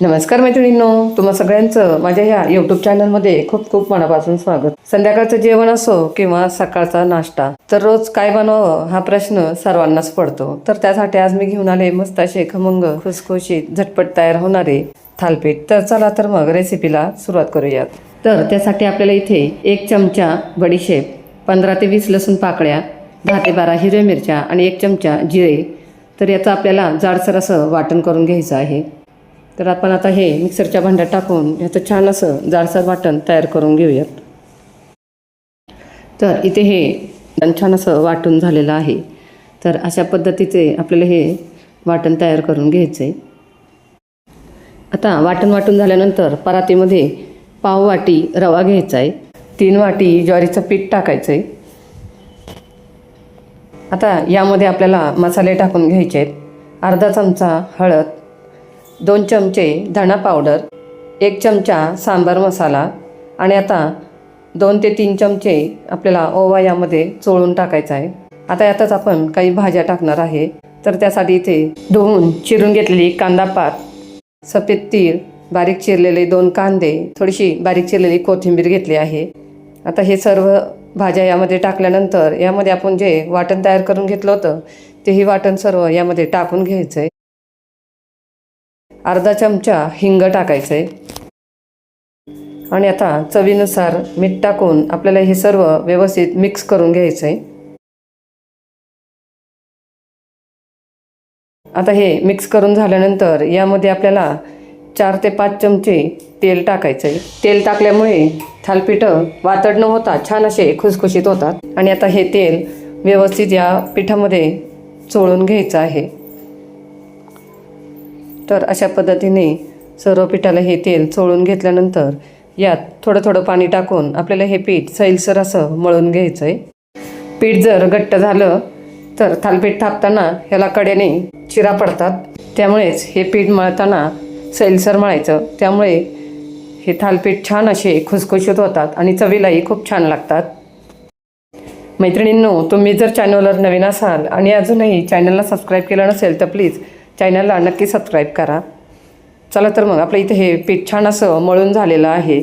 नमस्कार मैत्रिणींनो तुम्हा सगळ्यांचं माझ्या ह्या यूट्यूब चॅनलमध्ये खूप खूप मनापासून स्वागत. संध्याकाळचं जेवण असो किंवा सकाळचा नाश्ता तर रोज काय बनवावं हा प्रश्न सर्वांनाच पडतो. तर त्यासाठी आज मी घेऊन आले मस्त असे खमंग खुसखुशीत झटपट तयार होणारे थालपीठ. तर चला तर मग रेसिपीला सुरुवात करूयात. तर त्यासाठी आपल्याला इथे एक चमचा बडीशेप पंधरा ते वीस लसूण पाकळ्या दहा ते बारा हिरव्या मिरच्या आणि एक चमचा जिरे. तर याचं आपल्याला जाडसर असं वाटण करून घ्यायचं आहे. तर आपण आता हे मिक्सरच्या भांड्यात टाकून ह्याचं छान असं जाडसर वाटण तयार करून घेऊयात. तर इथे हे छान असं वाटून झालेलं आहे. तर अशा पद्धतीचे आपल्याला हे वाटण तयार करून घ्यायचं आहे आता वाटण वाटून झाल्यानंतर परातीमध्ये पाव वाटी रवा घ्यायचा आहे तीन वाटी ज्वारीचं पीठ टाकायचं आहे आता यामध्ये आपल्याला मसाले टाकून घ्यायचे आहेत अर्धा चमचा हळद दोन चमचे धणा पावडर एक चमचा सांबार मसाला आणि आता दोन ते तीन चमचे आपल्याला ओवा यामध्ये चोळून टाकायचा आहे. आता यातच आपण काही भाज्या टाकणार आहे. तर त्यासाठी इथे धुवून चिरून घेतलेली कांदा पात सफेद तीळ बारीक चिरलेले दोन कांदे थोडीशी बारीक चिरलेली कोथिंबीर घेतली आहे. आता हे सर्व भाज्या यामध्ये टाकल्यानंतर यामध्ये आपण जे वाटण तयार करून घेतलं होतं तेही वाटण सर्व यामध्ये टाकून घ्यायचं आहे अर्धा चमचा हिंग टाकायचं. आहे आणि आता चवीनुसार मीठ टाकून आपल्याला हे सर्व व्यवस्थित मिक्स करून घ्यायचं. आहे आता हे मिक्स करून झाल्यानंतर यामध्ये आपल्याला चार ते पाच चमचे तेल टाकायचं. आहे तेल टाकल्यामुळे थालपीठं वातड न होता छान असे खुसखुशीत होतात. आणि आता हे तेल व्यवस्थित या पिठामध्ये चोळून घ्यायचं आहे. तर अशा पद्धतीने सर्व पिठाला हे तेल चोळून घेतल्यानंतर यात थोडं थोडं पाणी टाकून आपल्याला हे पीठ सैलसर असं मळून घ्यायचं आहे पीठ जर घट्ट झालं तर थालपीठ थापताना ह्याला कड्याने चिरा पडतात. त्यामुळेच हे पीठ मळताना सैलसर मळायचं. त्यामुळे हे थालपीठ छान असे खुसखुशीत होतात आणि चवीलाही खूप छान लागतात. मैत्रिणींनो तुम्ही जर चॅनलवर नवीन असाल आणि अजूनही चॅनलला सबस्क्राईब केलं नसेल तर प्लीज चॅनलला नक्की सबस्क्राईब करा. चला तर मग आपलं इथे हे पीठ छान असं मळून झालेलं आहे.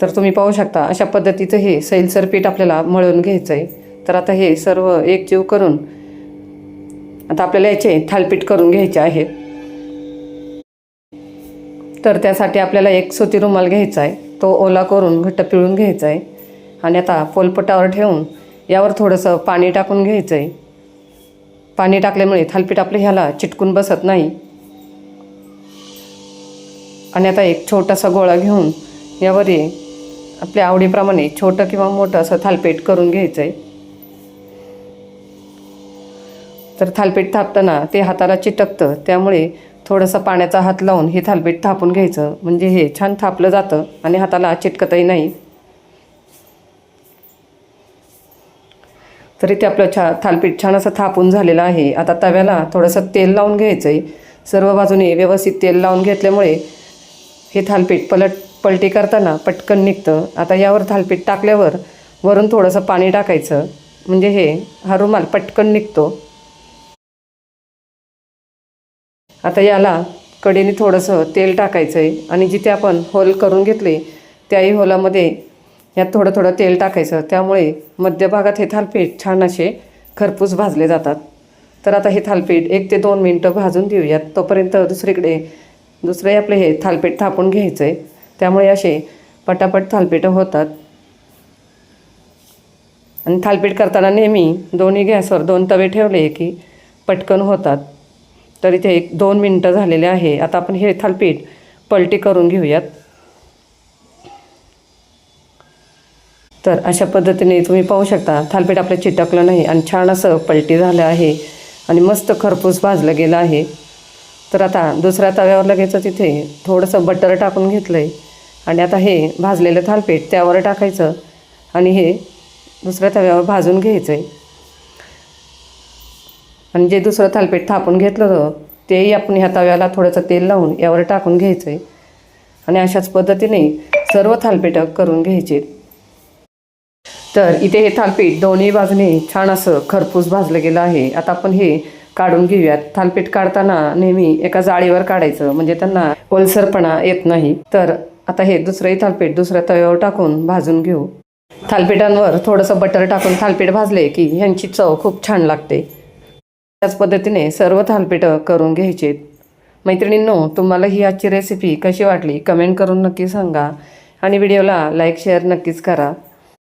तर तुम्ही पाहू शकता अशा पद्धतीचं हे सैलसर पीठ आपल्याला मळून घ्यायचं आहे तर आता हे सर्व एकजीव करून आता आपल्याला याचे थालपीठ करून घ्यायचे आहे. तर त्यासाठी आपल्याला एक सुती रुमाल घ्यायचा आहे तो ओला करून घट्ट पिळून घ्यायचा आहे आणि आता पोलपटावर ठेवून यावर थोडंसं पाणी टाकून घ्यायचं आहे पाणी टाकल्यामुळे थालपीठ आपलं ह्याला चिटकून बसत नाही. आणि आता एक छोटासा गोळा घेऊन यावर आपल्या आवडीप्रमाणे छोटं किंवा मोठं असं थालपीठ करून घ्यायचं आहे तर थालपीठ थापताना ते हाताला चिटकतं त्यामुळे थोडंसं पाण्याचा हात लावून हे थालपीठ थापून घ्यायचं. म्हणजे हे छान थापलं जातं आणि हाताला चिटकतही नाही. तर इथे आपलं छा थालपीठ छान असं थापून झालेलं आहे. आता तव्याला थोडंसं तेल लावून घ्यायचं आहे सर्व बाजूने व्यवस्थित तेल लावून घेतल्यामुळे हे थालपीठ पलट पलटी करताना पटकन निघतं. आता यावर थालपीठ टाकल्यावर वरून थोडंसं पाणी टाकायचं. म्हणजे हे हा रुमाल पटकन निघतो. आता याला कडेने थोडंसं तेल टाकायचं आहे आणि जिथे आपण होल करून घेतले त्याही होलामध्ये यात थोडं थोडं तेल टाकायचं. त्यामुळे मध्यभागात हे थालपीठ छान असे खरपूस भाजले जातात. तर आता हे थालपीठ एक ते दोन मिनटं भाजून देऊयात तोपर्यंत दुसरीकडे दुसरे आपले हे थालपीठ थापून घ्यायचं आहे त्यामुळे असे पटापट थालपीठं होतात. आणि थालपीठ करताना नेहमी दोन्ही गॅसवर दोन तवे ठेवले की पटकन होतात. तर इथे एक दोन मिनटं झालेले आहे. आता आपण हे थालपीठ पलटी करून घेऊयात. तर अशा पद्धतीने तुम्ही पाहू शकता थालपीठ आपलं चिटकलं नाही आणि छान असं पलटी झालं आहे आणि मस्त खरपूस भाजलं गेलं आहे. तर आता दुसऱ्या तव्यावर लगेच तिथे थोडंसं बटर टाकून घेतलं आहे आणि आता हे भाजलेलं थालपीठ त्यावर टाकायचं आणि हे दुसऱ्या तव्यावर भाजून घ्यायचं आहे आणि जे दुसरं थालपीठ थापून घेतलं होतं तेही आपण ह्या तव्याला थोडंसं तेल लावून यावर टाकून घ्यायचं आहे आणि अशाच पद्धतीने सर्व थालपीठं करून घ्यायचे तर इथे हे थालपीठ दोन्ही बाजूने छान असं खरपूस भाजलं गेलं आहे. आता आपण हे काढून घेऊयात. थालपीठ काढताना नेहमी एका जाळीवर काढायचं म्हणजे त्यांना ओलसरपणा येत नाही. तर आता हे दुसरंही थालपीठ दुसऱ्या तव्यावर टाकून भाजून घेऊ. थालपीठांवर थोडंसं बटर टाकून थालपीठ भाजले की ह्यांची चव खूप छान लागते. त्याच पद्धतीने सर्व थालपीठं करून घ्यायचे. मैत्रिणींनो तुम्हाला ही आजची रेसिपी कशी वाटली? कमेंट करून नक्की सांगा. आणि व्हिडिओला लाईक शेअर नक्कीच करा.